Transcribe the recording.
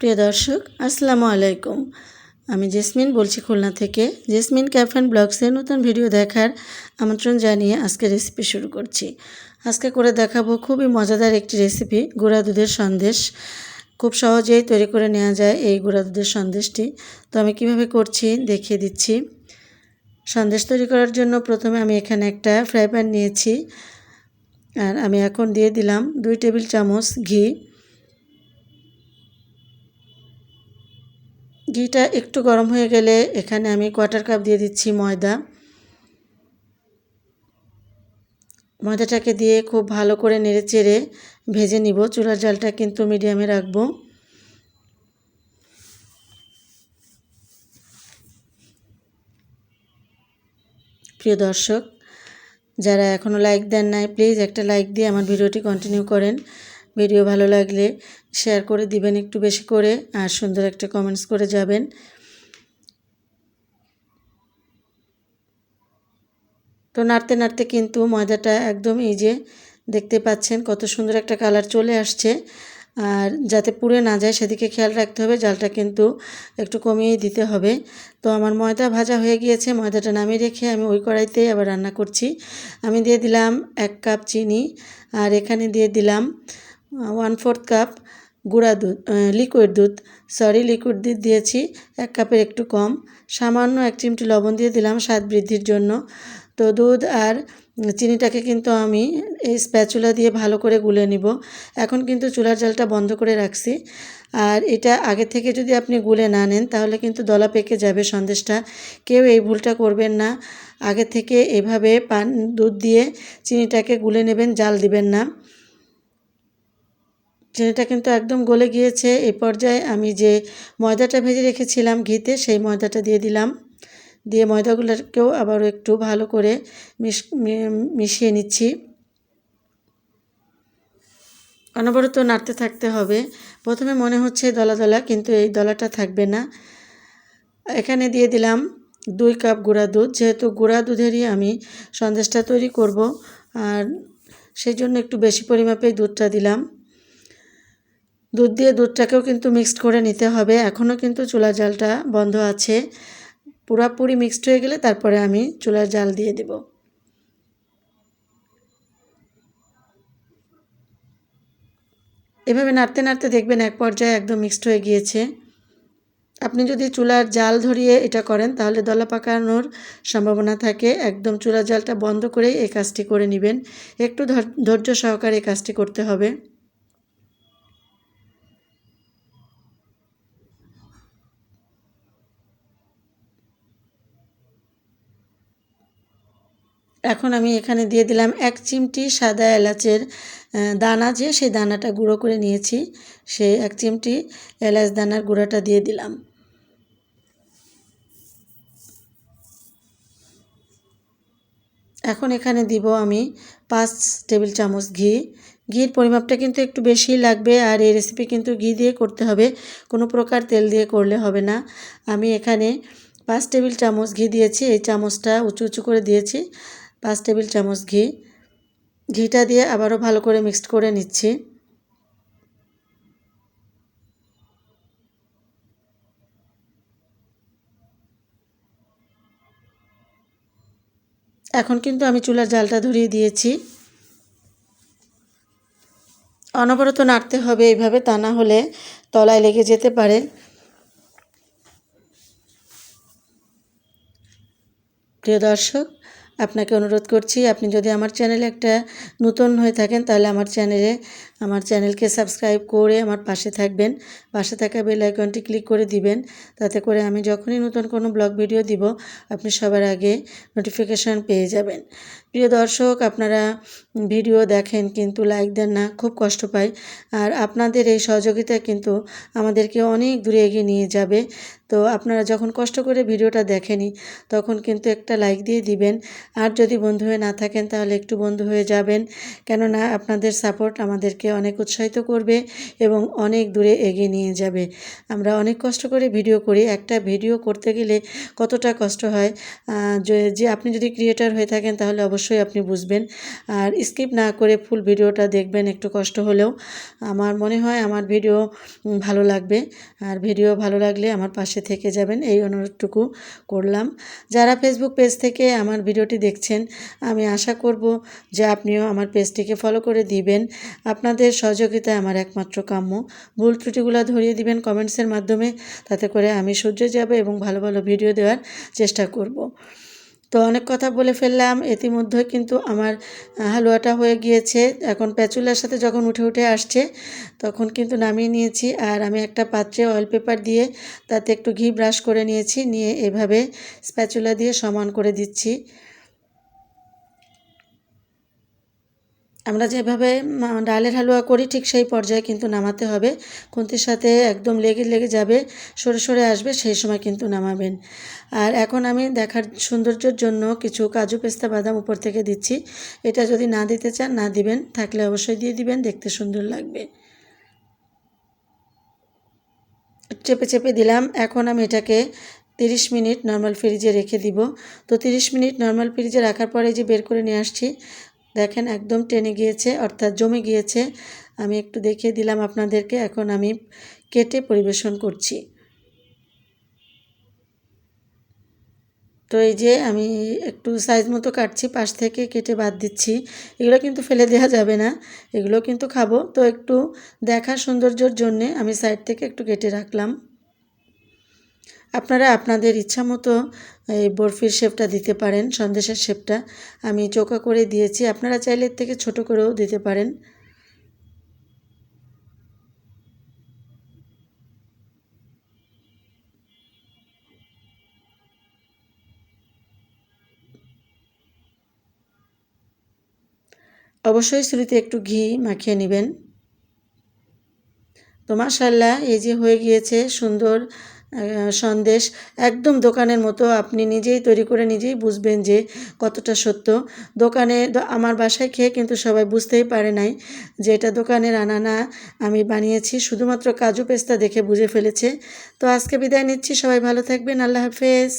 প্রিয় দর্শক, আসসালামু আলাইকুম। আমি জেসমিন বলছি খুলনা থেকে। জেসমিন ক্যাফ অ্যান্ড ব্লগসের নতুন ভিডিও দেখার আমন্ত্রণ জানিয়ে আজকে রেসিপি শুরু করছি। আজকে করে দেখাবো খুবই মজাদার একটি রেসিপি গুঁড়া দুধের সন্দেশ। খুব সহজেই তৈরি করে নেওয়া যায় এই গুঁড়া দুধের সন্দেশটি। তো আমি কীভাবে করছি দেখিয়ে দিচ্ছি। সন্দেশ তৈরি করার জন্য প্রথমে আমি এখানে একটা ফ্রাই প্যান নিয়েছি। আর আমি এখন দিয়ে দিলাম দুই টেবিল চামচ ঘি। ঘিটা একটু গরম হয়ে গেলে এখানে আমি কোয়ার্টার কাপ দিয়ে দিচ্ছি ময়দা। ময়দাটাকে দিয়ে খুব ভালো করে নেড়ে চেড়ে ভেজে নিব। চুলার জালটা কিন্তু মিডিয়ামে রাখব। প্রিয় দর্শক, যারা এখনও লাইক দেন নাই প্লিজ একটা লাইক দিয়ে আমার ভিডিওটি কন্টিনিউ করেন। ভিডিও ভালো লাগলে শেয়ার করে দিবেন একটু বেশি করে, আর সুন্দর একটা কমেন্টস করে যাবেন। তো নাড়তে নাড়তে কিন্তু ময়দাটা একদম এই যে দেখতে পাচ্ছেন কত সুন্দর একটা কালার চলে আসছে। আর যাতে পুড়ে না যায় সেদিকে খেয়াল রাখতে হবে, জালটা কিন্তু একটু কমিয়েই দিতে হবে। তো আমার ময়দা ভাজা হয়ে গিয়েছে, ময়দাটা নামিয়ে রেখে আমি ওই কড়াইতেই আবার রান্না করছি। আমি দিয়ে দিলাম এক কাপ চিনি, আর এখানে দিয়ে দিলাম ওয়ান ফোর্থ কাপ গুঁড়া দুধ লিকুইড দুধ। সরি লিকুইড দুধ দিয়েছি, এক কাপের একটু কম। সামান্য এক চিমটি লবণ দিয়ে দিলাম স্বাদ বৃদ্ধির জন্য। তো দুধ আর চিনিটাকে কিন্তু আমি এই স্প্যাচুলা দিয়ে ভালো করে গুলে নিব। এখন কিন্তু চুলার জালটা বন্ধ করে রাখছি। আর এটা আগে থেকে যদি আপনি গুলে না নেন, তাহলে কিন্তু দলা পেকে যাবে সন্দেশটা। কেউ এই ভুলটা করবেন না। আগে থেকে এভাবে পান দুধ দিয়ে চিনিটাকে গুলে নেবেন, জাল দিবেন না। চিনিটা কিন্তু একদম গলে গিয়েছে। এই পর্যায়ে আমি যে ময়দাটা ভেজে রেখেছিলাম ঘিতে, সেই ময়দাটা দিয়ে দিলাম। দিয়ে ময়দাগুলোকেও আবারও একটু ভালো করে মিশিয়ে নিচ্ছি। অনবরত নাড়তে থাকতে হবে। প্রথমে মনে হচ্ছে দলা দলা, কিন্তু এই দলাটা থাকবে না। এখানে দিয়ে দিলাম দুই কাপ গুঁড়া দুধ। যেহেতু গুঁড়া দুধেরই আমি সন্দেশটা তৈরি করব, আর সেই জন্য একটু বেশি পরিমাপেই দুধটা দিলাম। দুধ দিয়ে দুধটাকেও কিন্তু মিক্সড করে নিতে হবে। এখনও কিন্তু চুলা জালটা বন্ধ আছে। পুরাপুরি মিক্সড হয়ে গেলে তারপরে আমি চুলার জাল দিয়ে দেব। এভাবে নাড়তে নাড়তে দেখবেন এক পর্যায়ে একদম মিক্সড হয়ে গিয়েছে। আপনি যদি চুলার জাল ধরিয়ে এটা করেন, তাহলে দলা পাকানোর সম্ভাবনা থাকে। একদম চুলার জালটা বন্ধ করেই এই কাজটি করে নেবেন। একটু ধৈর্য সহকারে এই কাজটি করতে হবে। এখন আমি এখানে দিয়ে দিলাম এক চিমটি সাদা এলাচের দানা যে সেই দানাটা গুঁড়ো করে নিয়েছি সেই এক চিমটি এলাচ দানার গুঁড়োটা দিয়ে দিলাম। এখন এখানে দিব আমি পাঁচ টেবিল চামচ ঘি। ঘির পরিমাপটা কিন্তু একটু বেশি লাগবে আর এই রেসিপি কিন্তু ঘি দিয়ে করতে হবে, কোনো প্রকার তেল দিয়ে করলে হবে না। আমি এখানে পাঁচ টেবিল চামচ ঘি দিয়েছি, এই চামচটা উঁচু উঁচু করে দিয়েছি। পাঁচ টেবিল চামচ ঘি। ঘিটা দিয়ে আবারও ভালো করে মিক্সড করে নিচ্ছি। এখন কিন্তু আমি চুলার জালটা ধরিয়ে দিয়েছি। অনবরত নাড়তে হবে এইভাবে তা না হলে তলায় লেগে যেতে পারে। প্রিয় দর্শক আপনাকে অনুরোধ করছি, আপনি যদি আমার চ্যানেলে একটা নতুন হয়ে থাকেন, তাহলে আমার চ্যানেলে, আমার চ্যানেলকে সাবস্ক্রাইব করে আমার পাশে থাকবেন। পাশে থাকা বেল আইকনটি ক্লিক করে দিবেন। তাতে করে আমি যখনই নতুন কোনো ব্লগ ভিডিও দিব, আপনি সবার আগে নোটিফিকেশান পেয়ে যাবেন। প্রিয় দর্শক, আপনারা ভিডিও দেখেন কিন্তু লাইক দেন না, খুব কষ্ট পাই। আর আপনাদের এই সহযোগিতা কিন্তু আমাদেরকে অনেক দূরে এগিয়ে নিয়ে যাবে। তো আপনারা যখন কষ্ট করে ভিডিওটা দেখেনি তখন কিন্তু একটা লাইক দিয়ে দিবেন। আর যদি বন্ধু হয়ে না থাকেন, তাহলে একটু বন্ধু হয়ে যাবেন। কেননা আপনাদের সাপোর্ট আমাদেরকে অনেক উৎসাহিত করবে এবং অনেক দূরে এগিয়ে নিয়ে যাবে। আমরা অনেক কষ্ট করে ভিডিও করি। একটা ভিডিও করতে গেলে কতটা কষ্ট হয়? যে আপনি যদি ক্রিয়েটার হয়ে থাকেন, তাহলে অবশ্যই অবশ্যই আপনি বুঝবেন। আর স্কিপ না করে ফুল ভিডিওটা দেখবেন, একটু কষ্ট হলেও। আমার মনে হয় আমার ভিডিও ভালো লাগবে। আর ভিডিও ভালো লাগলে আমার পাশে থেকে যাবেন, এই অনুরোধটুকু করলাম। যারা ফেসবুক পেজ থেকে আমার ভিডিওটি দেখছেন, আমি আশা করব যে আপনিও আমার পেজটিকে ফলো করে দিবেন। আপনাদের সহযোগিতা আমার একমাত্র কাম্য। ভুল ত্রুটিগুলো ধরিয়ে দিবেন কমেন্টসের মাধ্যমে, তাতে করে আমি সহ্য যাবে এবং ভালো ভালো ভিডিও দেওয়ার চেষ্টা করব। তো অনেক কথা বলে ফেললাম। ইতিমধ্যে কিন্তু আমার হালুয়াটা হয়ে গিয়েছে। এখন প্যাচুলার সাথে যখন উঠে উঠে আসছে, তখন কিন্তু নামিয়ে নিয়েছি। আর আমি একটা পাত্রে অয়েল পেপার দিয়ে তাতে একটু ঘি ব্রাশ করে নিয়েছি। নিয়ে এভাবে স্প্যাচুলা দিয়ে সমান করে দিচ্ছি। আমরা যেভাবে ডালের হালুয়া করি ঠিক সেই পর্যায়ে কিন্তু নামাতে হবে। খুন্তির সাথে একদম লেগে লেগে যাবে, সরে সরে আসবে, সেই সময় কিন্তু নামাবেন। আর এখন আমি দেখার সৌন্দর্যের জন্য কিছু কাজু পেস্তা বাদাম উপর থেকে দিচ্ছি। এটা যদি না দিতে চান, না দিবেন, থাকলে অবশ্যই দিয়ে দিবেন, দেখতে সুন্দর লাগবে। চেপে চেপে দিলাম। এখন আমি এটাকে তিরিশ মিনিট নর্মাল ফ্রিজে রেখে দিব। তো তিরিশ মিনিট নর্মাল ফ্রিজে রাখার পরে যে বের করে নিয়ে আসছি দেখেন একদম টেনে গিয়েছে, অর্থাৎ জমে গিয়েছে। আমি একটু দেখিয়ে দিলাম আপনাদেরকে, এখন আমি কেটে পরিবেশন করছি। তো এই যে আমি একটু সাইজ মতো কাটছি, পাশ থেকে কেটে বাদ দিচ্ছি। এগুলো কিন্তু ফেলে দেওয়া যাবে না, এগুলো কিন্তু খাব। তো একটু দেখা সৌন্দর্যের জন্যে আমি সাইড থেকে একটু কেটে রাখলাম। আপনারা আপনাদের ইচ্ছা মতো, এই বরফির শেপটা দিতে পারেন, সন্দেশের শেপটা। আমি চোকা করে দিয়েছি। আপনারা চাইলে এর থেকে ছোট করেও দিতে পারেন। অবশ্যই শুরুতে একটু ঘি মাখিয়ে নেবেন। তো মাশাল্লাহ এই যে হয়ে গিয়েছে সুন্দর সন্দেশ একদম দোকানের মতো আপনি নিজেই তৈরি করে নিজেই বুঝবেন যে কতটা সত্য। দোকানে আমার বাসায় খেয়ে কিন্তু সবাই বুঝতেই পারে নাই যে এটা দোকানের আনা না আমি বানিয়েছি, শুধুমাত্র কাজু পেস্তা দেখে বুঝে ফেলেছে। তো আজকে বিদায় নিচ্ছি, সবাই ভালো থাকবেন, আল্লাহ হাফেজ।